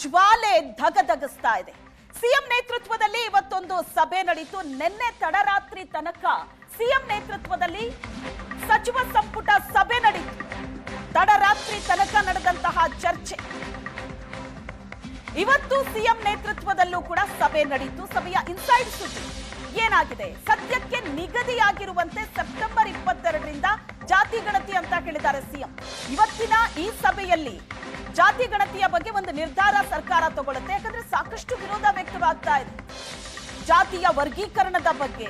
ಜ್ವಾಲೆ ಧಗಧಗಿಸ್ತಾ ಇದೆ. ಸಿಎಂ ನೇತೃತ್ವದಲ್ಲಿ ಇವತ್ತೊಂದು ಸಭೆ ನಡೀತು. ನಿನ್ನೆ ತಡರಾತ್ರಿ ತನಕ ಸಿಎಂ ನೇತೃತ್ವದಲ್ಲಿ ಸಚಿವ ಸಂಪುಟ ಸಭೆ ನಡೀತು. ತಡರಾತ್ರಿ ತನಕ ನಡೆದಂತಹ ಚರ್ಚೆ. ಇವತ್ತು ಸಿಎಂ ನೇತೃತ್ವದಲ್ಲೂ ಕೂಡ ಸಭೆ ನಡೀತು. ಸಭೆಯ ಇನ್ಸೈಡ್ ಸುದ್ದಿ ಏನಾಗಿದೆ? ಸದ್ಯಕ್ಕೆ ನಿಗದಿಯಾಗಿರುವಂತೆ ಸೆಪ್ಟೆಂಬರ್ ಇಪ್ಪತ್ತೆರಡರಿಂದ ಜಾತಿ ಗಣತಿ ಅಂತ ಹೇಳಿದ್ದಾರೆ ಸಿಎಂ. ಇವತ್ತಿನ ಈ ಸಭೆಯಲ್ಲಿ ಜಾತಿ ಗಣತಿಯ ಬಗ್ಗೆ ಒಂದು ನಿರ್ಧಾರ ಸರ್ಕಾರ ತಗೊಳುತ್ತೆ ಯಾಕಂದ್ರೆ ಸಾಕಷ್ಟು ವಿರೋಧ ವ್ಯಕ್ತವಾಗ್ತಾ ಇದೆ. ಜಾತಿಯ ವರ್ಗೀಕರಣದ ಬಗ್ಗೆ.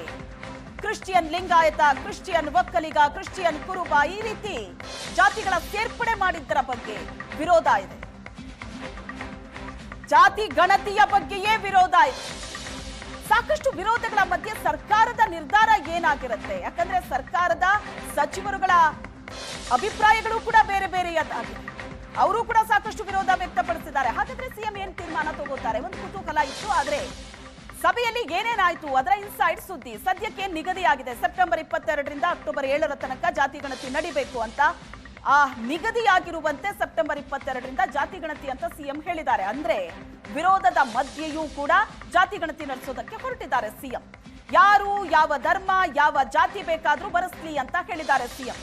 Christian Lingayat, Christian Vokkaliga, Christian Kuruba ಈ ರೀತಿ ಜಾತಿಗಳ ಸೇರ್ಪಡೆ ಮಾಡಿದ್ದರ ಬಗ್ಗೆ ವಿರೋಧ ಇದೆ. ಜಾತಿ ಗಣತಿಯ ಬಗ್ಗೆಯೇ ವಿರೋಧ ಇದೆ. ಸಾಕಷ್ಟು ವಿರೋಧಗಳ ಮಧ್ಯೆ ಸರ್ಕಾರದ ನಿರ್ಧಾರ ಏನಾಗಿರುತ್ತೆ? ಯಾಕಂದ್ರೆ ಸರ್ಕಾರದ ಸಚಿವರುಗಳ ಅಭಿಪ್ರಾಯಗಳು ಕೂಡ ಬೇರೆ ಬೇರೆಯದಾಗಿದೆ ಅವರು ಕೂಡ ಸಾಕಷ್ಟು ವಿರೋಧ ವ್ಯಕ್ತಪಡಿಸಿದ್ದಾರೆ. ಹಾಗಾದ್ರೆ ಸಿಎಂ ಏನ್ ತೀರ್ಮಾನ ತಗೋತಾರೆ? ಒಂದು ಕುತೂಹಲ ಇತ್ತು, ಆದ್ರೆ ಸಭೆಯಲ್ಲಿ ಏನೇನಾಯ್ತು? ಅದರ ಇನ್ಸೈಡ್ ಸುದ್ದಿ ಸದ್ಯಕ್ಕೆ ನಿಗದಿಯಾಗಿದೆ. ಸೆಪ್ಟೆಂಬರ್ ಇಪ್ಪತ್ತೆರಡರಿಂದ ಅಕ್ಟೋಬರ್ ಏಳರ ತನಕ ಜಾತಿ ಗಣತಿ ನಡಿಬೇಕು ಅಂತ. ಆ ನಿಗದಿಯಾಗಿರುವಂತೆ ಸೆಪ್ಟೆಂಬರ್ ಇಪ್ಪತ್ತೆರಡರಿಂದ ಜಾತಿ ಗಣತಿ ಅಂತ ಸಿಎಂ ಹೇಳಿದ್ದಾರೆ. ಅಂದ್ರೆ ವಿರೋಧದ ಮಧ್ಯೆಯೂ ಕೂಡ ಜಾತಿ ಗಣತಿ ನಡೆಸೋದಕ್ಕೆ ಹೊರಟಿದ್ದಾರೆ ಸಿಎಂ. ಯಾರು, ಯಾವ ಧರ್ಮ, ಯಾವ ಜಾತಿ ಬೇಕಾದ್ರೂ ಬರೆಸ್ಲಿ ಅಂತ ಹೇಳಿದ್ದಾರೆ ಸಿಎಂ.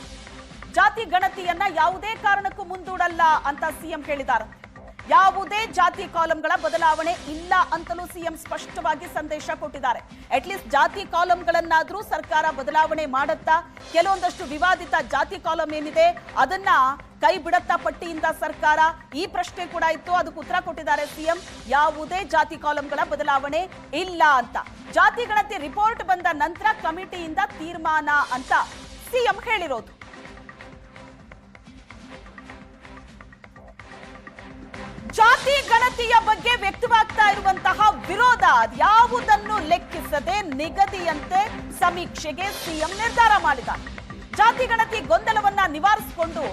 ಜಾತಿ ಗಣತಿಯನ್ನ ಯಾವುದೇ ಕಾರಣಕ್ಕೂ ಮುಂದೂಡಲ್ಲ ಅಂತ ಸಿಎಂ ಹೇಳಿದ್ದಾರೆ. ಯಾವುದೇ ಜಾತಿ ಕಾಲಂಗಳ ಬದಲಾವಣೆ ಇಲ್ಲ ಅಂತಲೂ ಸಿಎಂ ಸ್ಪಷ್ಟವಾಗಿ ಸಂದೇಶ ಕೊಟ್ಟಿದ್ದಾರೆ. ಅಟ್ಲೀಸ್ಟ್ ಜಾತಿ ಕಾಲಂಗಳನ್ನಾದ್ರೂ ಸರ್ಕಾರ ಬದಲಾವಣೆ ಮಾಡುತ್ತಾ, ಕೆಲವೊಂದಷ್ಟು ವಿವಾದಿತ ಜಾತಿ ಕಾಲಂ ಏನಿದೆ, ಅದನ್ನ ಕೈ ಬಿಡತ್ತಾ ಪಟ್ಟಿಯಿಂದ ಸರ್ಕಾರ ಈ ಪ್ರಶ್ನೆ ಕೂಡ ಇತ್ತು, ಅದಕ್ಕೆ ಉತ್ತರ ಕೊಟ್ಟಿದ್ದಾರೆ ಸಿಎಂ. ಯಾವುದೇ ಜಾತಿ ಕಾಲಂಗಳ ಬದಲಾವಣೆ ಇಲ್ಲ ಅಂತ. ಜಾತಿ ಗಣತಿ ರಿಪೋರ್ಟ್ ಬಂದ ನಂತರ ಕಮಿಟಿಯಿಂದ ತೀರ್ಮಾನ ಅಂತ ಸಿಎಂ ಹೇಳಿರೋದು. ಜಾತಿ ಗಣತಿಯ ಬಗ್ಗೆ ವ್ಯಕ್ತವಾಗ್ತಾ ಇರುವಂತಹ ವಿರೋಧ ಯಾವುದನ್ನು ಲೆಕ್ಕಿಸದೆ ನಿಗದಿಯಂತೆ ಸಮೀಕ್ಷೆಗೆ ಸಿಎಂ ನಿರ್ಧಾರ ಮಾಡಿದ. ಜಾತಿ ಗಣತಿ ಗೊಂದಲವನ್ನ ನಿವಾರಿಸಿಕೊಂಡು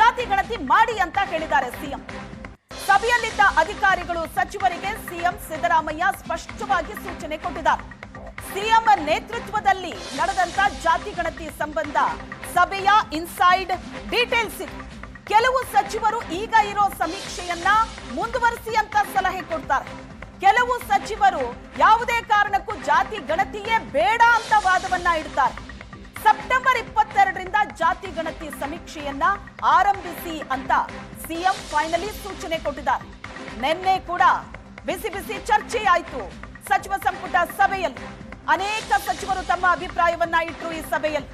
ಜಾತಿ ಗಣತಿ ಮಾಡಿ ಅಂತ ಹೇಳಿದ್ದಾರೆ ಸಿಎಂ. ಸಭೆಯಲ್ಲಿದ್ದ ಅಧಿಕಾರಿಗಳು ಸಚಿವರಿಗೆ ಸಿಎಂ ಸಿದ್ದರಾಮಯ್ಯ ಸ್ಪಷ್ಟವಾಗಿ ಸೂಚನೆ ಕೊಟ್ಟಿದ್ದಾರೆ. ಸಿಎಂ ನೇತೃತ್ವದಲ್ಲಿ ನಡೆದಂತ ಜಾತಿ ಗಣತಿ ಸಂಬಂಧ ಸಭೆಯ ಇನ್ಸೈಡ್ ಡೀಟೇಲ್ಸ್ ಕೆಲವು ಸಚಿವರು ಈಗ ಇರೋ ಸಮೀಕ್ಷೆಯನ್ನ ಕೆಲವು ಸಚಿವರು ಯಾವುದೇ ಕಾರಣಕ್ಕೂ ಜಾತಿ ಗಣತಿಯೇ ಬೇಡ ಅಂತ ವಾದವನ್ನ ಇಡ್ತಾರೆ. ಸೆಪ್ಟೆಂಬರ್ ಇಪ್ಪತ್ತೆರಡರಿಂದ ಜಾತಿ ಗಣತಿ ಸಮೀಕ್ಷೆಯನ್ನ ಆರಂಭಿಸಿ ಅಂತ ಸಿಎಂ ಫೈನಲಿ ಸೂಚನೆ ಕೊಟ್ಟಿದ್ದಾರೆ. ನಿನ್ನೆ ಕೂಡ ಬಿಸಿ ಬಿಸಿ ಚರ್ಚೆಯಾಯಿತು ಸಚಿವ ಸಂಪುಟ ಸಭೆಯಲ್ಲಿ. ಅನೇಕ ಸಚಿವರು ತಮ್ಮ ಅಭಿಪ್ರಾಯವನ್ನ ಇಟ್ಟರು ಈ ಸಭೆಯಲ್ಲಿ.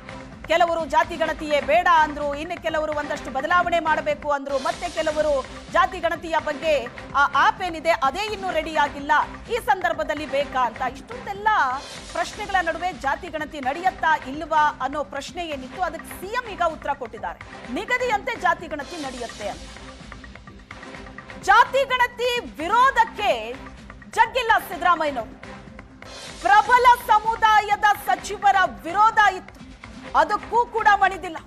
ಕೆಲವರು ಜಾತಿ ಗಣತಿಯೇ ಬೇಡ ಅಂದ್ರು, ಇನ್ನು ಕೆಲವರು ಒಂದಷ್ಟು ಬದಲಾವಣೆ ಮಾಡಬೇಕು ಅಂದ್ರು, ಮತ್ತೆ ಕೆಲವರು ಜಾತಿ ಗಣತಿಯ ಬಗ್ಗೆ ಆ ಆಪ್ ಏನಿದೆ ಅದೇ ಇನ್ನೂ ರೆಡಿ ಆಗಿಲ್ಲ. ಈ ಸಂದರ್ಭದಲ್ಲಿ ಬೇಕಾ ಅಂತ. ಇಷ್ಟೊಂದೆಲ್ಲ ಪ್ರಶ್ನೆಗಳ ನಡುವೆ ಜಾತಿ ಗಣತಿ ನಡೆಯುತ್ತಾ ಇಲ್ವಾ ಅನ್ನೋ ಪ್ರಶ್ನೆ ಏನಿತ್ತು, ಅದಕ್ಕೆ ಸಿಎಂ ಈಗ ಉತ್ತರ ಕೊಟ್ಟಿದ್ದಾರೆ. ನಿಗದಿಯಂತೆ ಜಾತಿ ಗಣತಿ ನಡೆಯುತ್ತೆ ಅಂತ. ಜಾತಿ ಗಣತಿ ವಿರೋಧಕ್ಕೆ ಜಗ್ಗಿಲ್ಲ ಸಿದ್ದರಾಮಯ್ಯನವರು. ಪ್ರಬಲ ಸಮುದಾಯದ ಸಚಿವರ ವಿರೋಧ ಇತ್ತು. ಅದಕ್ಕೂ ಕೂಡ ಮಣಿದಿಲ್ಲ.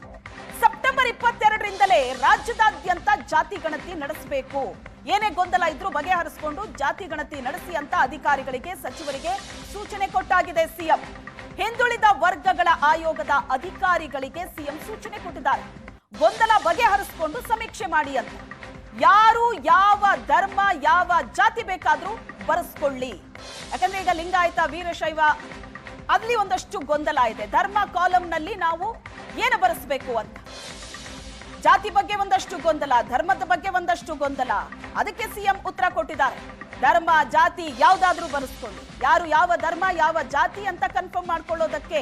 ಸೆಪ್ಟೆಂಬರ್ ಇಪ್ಪತ್ತೆರಡರಿಂದಲೇ ರಾಜ್ಯದಾದ್ಯಂತ ಜಾತಿ ಗಣತಿ ನಡೆಸಬೇಕು. ಏನೇ ಗೊಂದಲ ಇದ್ರೂ ಬಗೆಹರಿಸಿಕೊಂಡು ಜಾತಿ ಗಣತಿ ನಡೆಸಿ ಅಂತ ಅಧಿಕಾರಿಗಳಿಗೆ, ಸಚಿವರಿಗೆ ಸೂಚನೆ ಕೊಟ್ಟಾಗಿದೆ ಸಿಎಂ. ಹಿಂದುಳಿದ ವರ್ಗಗಳ ಆಯೋಗದ ಅಧಿಕಾರಿಗಳಿಗೆ ಸಿಎಂ ಸೂಚನೆ ಕೊಟ್ಟಿದ್ದಾರೆ. ಗೊಂದಲ ಬಗೆಹರಿಸಿಕೊಂಡು ಸಮೀಕ್ಷೆ ಮಾಡಿ ಅಂತ. ಯಾರು ಯಾವ ಧರ್ಮ, ಯಾವ ಜಾತಿ ಬೇಕಾದ್ರೂ ಬರೆಸ್ಕೊಳ್ಳಿ. ಯಾಕಂದ್ರೆ ಈಗ ಲಿಂಗಾಯತ, ವೀರಶೈವ ಅಲ್ಲಿ ಒಂದಷ್ಟು ಗೊಂದಲ ಇದೆ. ಧರ್ಮ ಕಾಲಂನಲ್ಲಿ ನಾವು ಏನು ಬರೆಸ್ಬೇಕು ಅಂತ? ಜಾತಿ ಬಗ್ಗೆ ಒಂದಷ್ಟು ಗೊಂದಲ, ಧರ್ಮದ ಬಗ್ಗೆ ಒಂದಷ್ಟು ಗೊಂದಲ. ಅದಕ್ಕೆ ಸಿಎಂ ಉತ್ತರ ಕೊಟ್ಟಿದ್ದಾರೆ. ಧರ್ಮ, ಜಾತಿ ಯಾವ್ದಾದ್ರೂ ಬರೆಸ್ಕೊಂಡು ಯಾರು ಯಾವ ಧರ್ಮ, ಯಾವ ಜಾತಿ ಅಂತ ಕನ್ಫರ್ಮ್ ಮಾಡ್ಕೊಳ್ಳೋದಕ್ಕೆ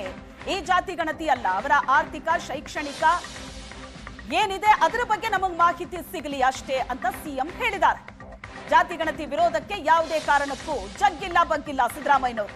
ಈ ಜಾತಿ ಗಣತಿ ಅಲ್ಲ. ಅವರ ಆರ್ಥಿಕ, ಶೈಕ್ಷಣಿಕ ಏನಿದೆ ಅದರ ಬಗ್ಗೆ ನಮಗೆ ಮಾಹಿತಿ ಸಿಗಲಿ ಅಷ್ಟೇ ಅಂತ ಸಿಎಂ ಹೇಳಿದ್ದಾರೆ. ಜಾತಿ ಗಣತಿ ವಿರೋಧಕ್ಕೆ ಯಾವುದೇ ಕಾರಣಕ್ಕೂ ಜಗ್ಗಿಲ್ಲ, ಬಗ್ಗಿಲ್ಲ ಸಿದ್ದರಾಮಯ್ಯನವರು.